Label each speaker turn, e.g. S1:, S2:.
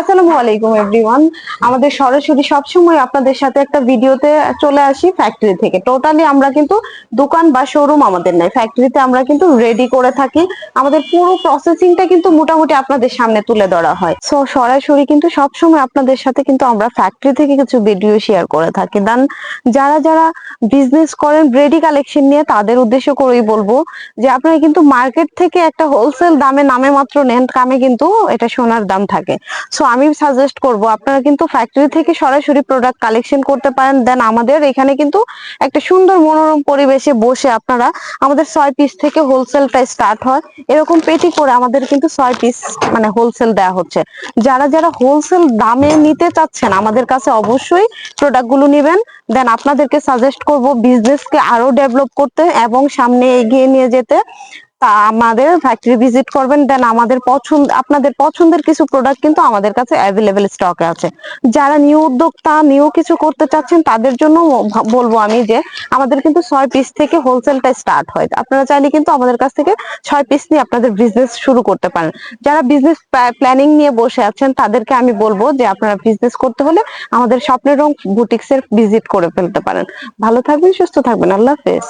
S1: আসসালামু আলাইকুম এভরিওয়ান আমাদের সরাসরি আপনাদের সাথে একটা ভিডিওতে চলে আসি ফ্যাক্টরি থেকে। টোটালি আমরা কিন্তু দোকান বা শোরুম আমাদের নাই। ফ্যাক্টরিতে আমরা কিন্তু রেডি করে থাকি। আমাদের পুরো প্রসেসিংটা কিন্তু মোটামুটি আপনাদের সামনে তুলে ধরা হয়। সো সরাসরি কিন্তু সবসময় আপনাদের সাথে কিন্তু আমরা ফ্যাক্টরি থেকে কিছু ভিডিও শেয়ার করে থাকি। দেন যারা যারা বিজনেস করেন রেডি কালেকশন নিয়ে, তাদের উদ্দেশ্য করেই বলব যে, আপনারা কিন্তু মার্কেট থেকে একটা হোলসেল দামে নামে মাত্র নেন, কামে কিন্তু এটা সোনার দাম থাকে। সো আমি সাজেস্ট করব, আপনারা কিন্তু ফ্যাক্টরি থেকে সরাসরি প্রোডাক্ট কালেকশন করতে পারেন দেন আমাদের এখানে কিন্তু একটা সুন্দর মনোরম পরিবেশে বসে আপনারা আমাদের ছয় পিস থেকে হোলসেলটা স্টার্ট হয়। এরকম পেটি করে আমাদের কিন্তু ছয় পিস মানে হোলসেল দেওয়া হচ্ছে। যারা যারা হোলসেল দামে নিতে চাচ্ছেন, আমাদের কাছে অবশ্যই প্রোডাক্টগুলো নেবেন। দেন আপনাদেরকে সাজেস্ট করব বিজনেসকে আরও ডেভেলপ করতে এবং সামনে এগিয়ে নিয়ে যেতে। তা আমাদের ফ্যাক্টরি ভিজিট করবেন দেন আমাদের পছন্দ, আপনাদের পছন্দের কিছু প্রোডাক্ট কিন্তু আমাদের কাছে অ্যাভেলেবেল স্টকে আছে। যারা নিউ উদ্যোক্তা নিউ কিছু করতে চাচ্ছেন, তাদের জন্য বলব আমি যে, আমাদের কিন্তু ছয় পিস থেকে হোলসেলটা স্টার্ট হয়। আপনারা চাইলে কিন্তু আমাদের কাছ থেকে ছয় পিস নিয়ে আপনাদের বিজনেস শুরু করতে পারেন। যারা বিজনেস প্ল্যানিং নিয়ে বসে আছেন, তাদেরকে আমি বলব যে, আপনারা বিজনেস করতে হলে আমাদের স্বপ্নের রং বুটিক্সের ভিজিট করে ফেলতে পারেন। ভালো থাকবেন, সুস্থ থাকবেন। আল্লাহ হাফেজ।